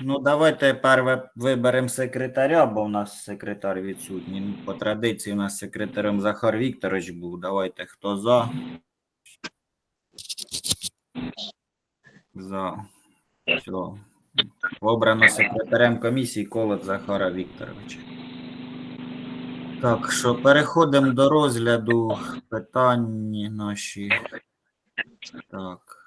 Ну, давайте перше виберемо секретаря, бо у нас секретар відсутній. По традиції у нас секретарем Захар Вікторович був. Давайте хто за? За. Все. Обрано секретарем комісії Колот Захара Вікторовича. Так, що переходимо до розгляду питань наші. Так.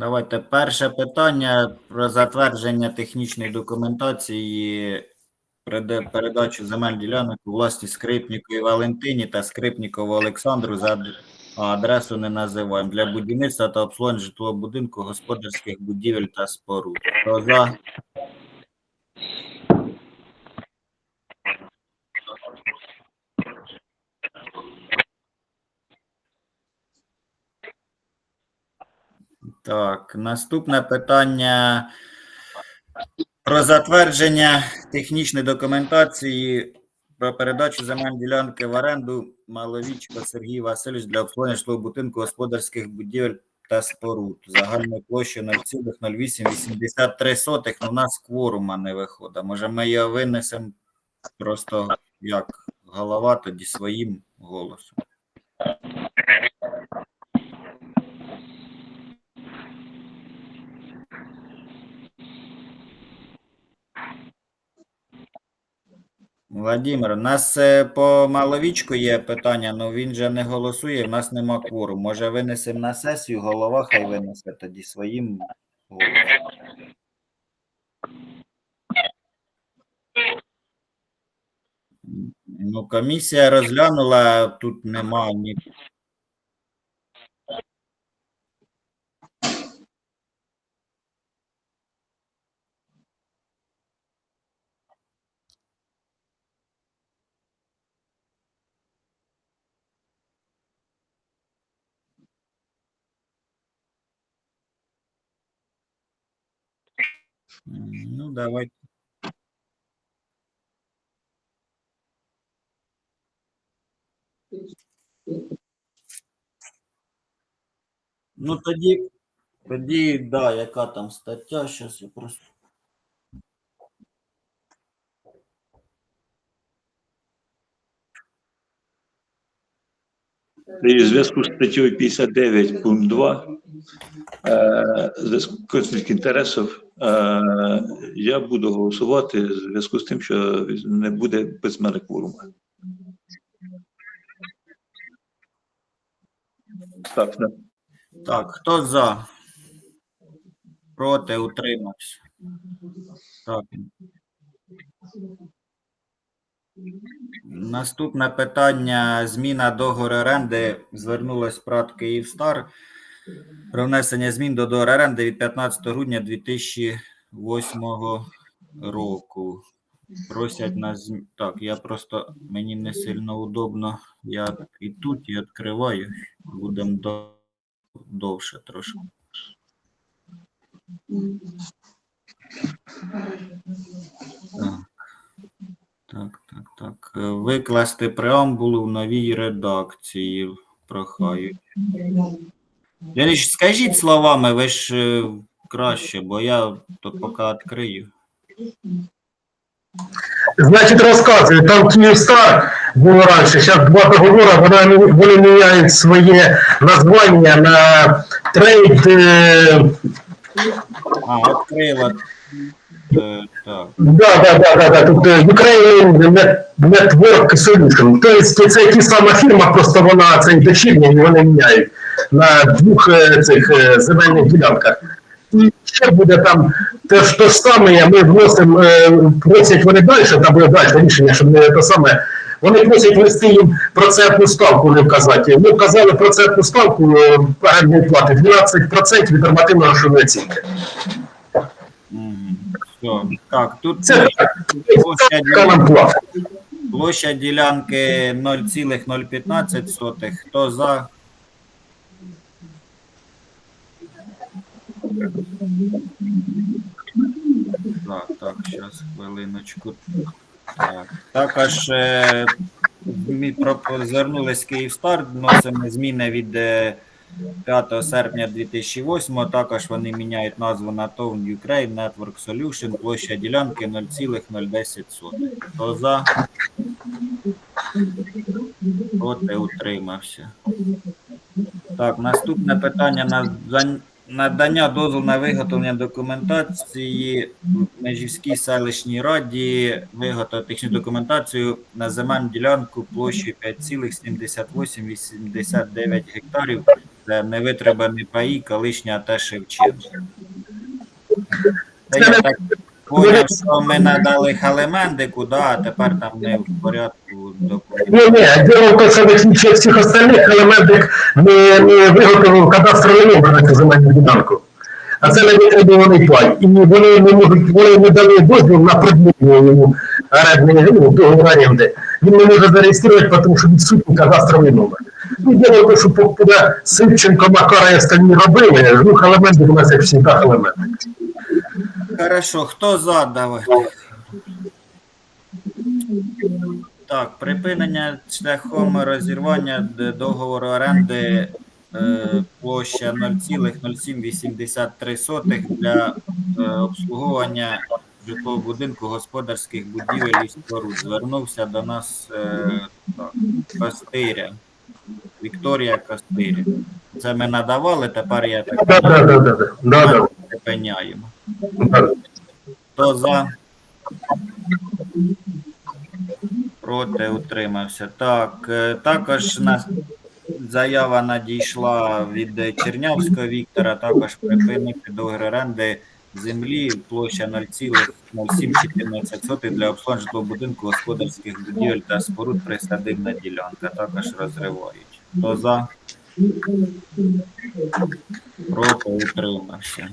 Давайте перше питання про затвердження технічної документації переда- передачу земель ділянок у власність Скрипнікові Валентині та Скрипнікову Олександру за адресу не називаємо для будівництва та обслуговування житлового будинку, господарських будівель та споруд. Хто за? Так, наступне питання про затвердження технічної документації про передачу земель ділянки в оренду Маловічко Сергій Васильович для обслуговування житлового будинку господарських будівель та споруд. Загальною площею 0,0883 сотих. Ну, у нас кворума не виходить. Може, ми його винесемо просто як голова, тоді своїм голосом. Владимир, у нас е, по маловічку є питання, але він же не голосує, в нас нема квору. Може, винесемо на сесію, голова хай винесе тоді своїм голосом. Ну, комісія розглянула, тут нема ні. Ну, давай. Ну, тоді, тоді, да, яка там стаття, зараз я просто. І в зв'язку з статтею 59 пункт 2 е, конфлікт інтересів я буду голосувати в зв'язку з тим, що не буде без мене кворуму. Так, да. Так, хто за? Проти, утримався. Так. Наступне питання. Зміна договору оренди. Звернулась ПРАТ Київстар про внесення змін до договору оренди від 15 грудня 2008 року. Просять нас. Так, я просто мені не сильно удобно. Я і тут і відкриваю. Будемо до... довше трошки. Так. Так, так, так. Викласти преамбулу в новій редакції. Прохаю. Леонід, скажіть словами, ви ж е, краще, бо я тут поки відкрию. Значить, розказую, там Київстар було раніше, зараз два договори, вони, вони міняють своє названня на трейд. е, А, відкрила. Е, Так. Да, да, да, да, да. Тут е, Ukraine Net- Network Solution. Тобто це ті сама фірма, просто вона це дочірня, і вони міняють на двох е, цих земельних ділянках. І ще буде там те ж те ж саме, ми вносимо, просять вони далі, там буде далі рішення, щоб не те саме. Вони просять ввести їм процентну ставку, не вказати. Ми вказали процентну ставку е, плати 12% від нормативної грошової оцінки. Все. Так, тут Це площа, яка площа ділянки 0,015. Хто за? Так, так, зараз хвилиночку. Так. Також е, Ми звернулись Київстар, вносимо зміни від е, 5 серпня 2008, також вони міняють назву на ТОВ Ukraine Network Solution, площа ділянки 0,010. Хто за? Проти утримався. Так, наступне питання на надання дозволу на виготовлення документації в Межівській селищній раді виготовити технічну документацію на земельну ділянку площею 5,7889 гектарів. Це невитребані паї, колишня АТ Шевченко. Це я так поняв, що ми надали Халемендику, да, а тепер там не в порядку документації. Ні, ні, діло в в всіх, остальних елементах не, не виготовив кадастровий номер на цю земельну ділянку. А це не витребуваний пай. І вони не можуть, вони не дали дозвіл на продовження йому орендної ну, оренди. Він не може зареєструвати, тому що відсутній кадастровий номер. Ну, в тому, що поки Сивченко, Макара і остальні робили, ну, елементи у нас як завжди елементи. Хорошо, хто за давайте? Так, припинення шляхом розірвання договору оренди е, площа 0,0783 для е, обслуговування житлового будинку господарських будівель і споруд. Звернувся до нас е. Вікторія Костиря. Це ми надавали, тепер я так Да, да, да, да, да, да, да. припиняємо. да. Хто за? Проти утримався. Так, е, також на заява надійшла від Чернявського Віктора, також припинити договір оренди землі площа 0,0714 для обслуговування житлового будинку господарських будівель та споруд присадибна ділянка. Також розривають. Хто за? Проти утримався.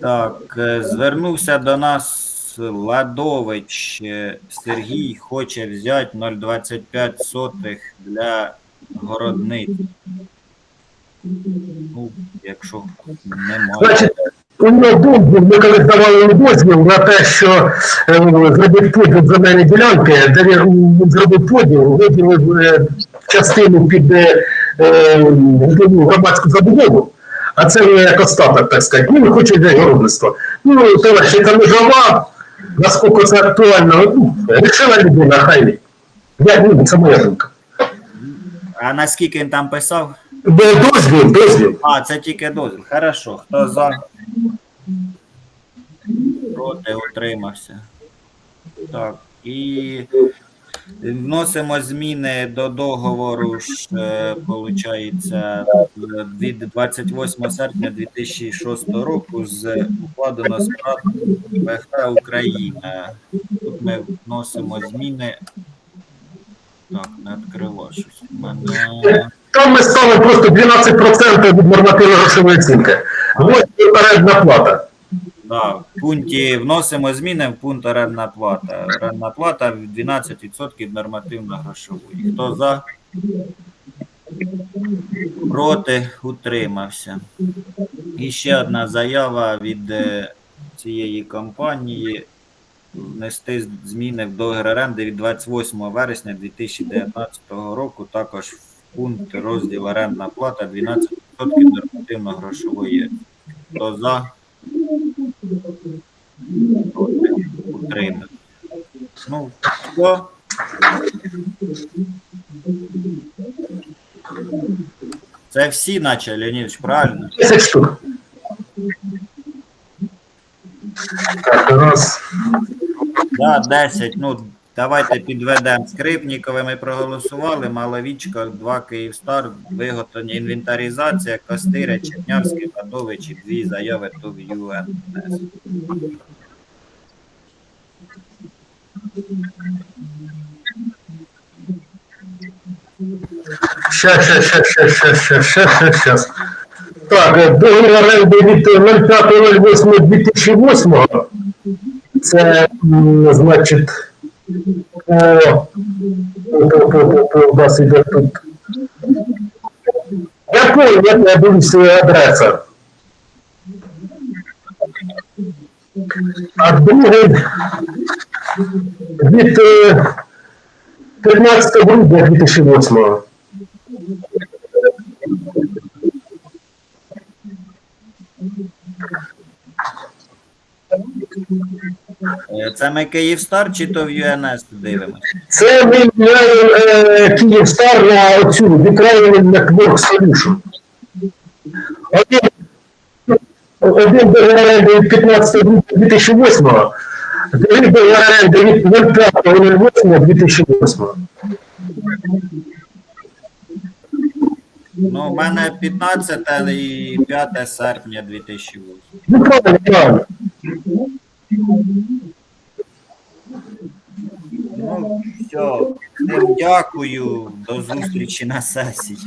Так, е, звернувся до нас Ладович е, Сергій, хоче взяти 0,25 сотих для городниць. Ну, якщо немає. У нього дозвіл, ми коли давали дозвіл на те, що е, зробив поділ земельної ділянки, зробив поділ, виділив частину під е, е, громадську забудову, а це як остаток, так сказати. Він хоче для городництва. Ну, товариші, це межова, наскільки це актуально, ну, рішила людина, хай. Я, ну, це моя думка. А наскільки він там писав? Бо Дозвіл, дозвіл. А, це тільки дозвіл. Хорошо. Хто за? Проти утримався. Так. І вносимо зміни до договору, виходить, від 28 серпня 2006 року з укладено з ВХ Україна. Тут ми вносимо зміни. Так, не відкрила щось. Мене. Там ми ставимо просто 12% від нормативної грошової оцінки. Ось орендна плата. Да, в пункті вносимо зміни в пункт орендна плата. Орендна плата 12% нормативно-грошової. Хто за? Проти утримався. І ще одна заява від е, цієї компанії внести зміни в договір оренди від 28 вересня 2019 року. Також в пункт розділ орендна плата 12% нормативно-грошової. Хто за? Утримати. Ну, все. Це всі наче, Леонідович, правильно? 10 штук. Так, раз. Да, 10. Ну, давайте підведемо. Скрипнікове ми проголосували, Маловічка, 2 Київстар, виготовлення, інвентаризація, Костиря, Чернявський, Падович і дві заяви ТОВ ЮНС. Щас, щас, щас, щас, щас, щас, щас, щас, щас. Так, договір оренди від 05.08.2008. Це, значить, у нас идет тут. Я понял, адреса. А другий від 13 грудня 2008 Thank you. Це ми Київстар чи то в ЮНС дивимося? Це ми міняємо е, Київстар на оцю Ukrainian Network Solution. Один, один договір оренди від 15 грудня 2008, другий договір оренди від 05.08.2008. Ну, у мене 15 і 5 серпня 2008. Ну, правильно, правильно. Ну, все, всім дякую, до зустрічі на сесії.